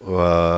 uh,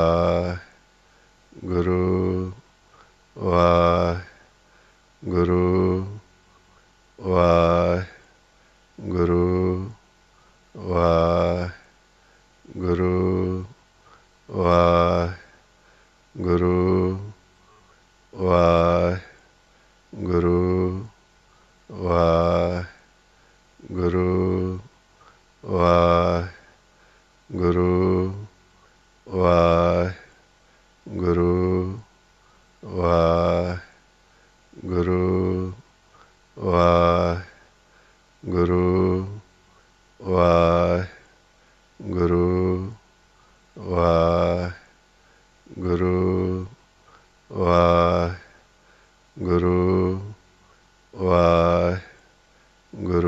ir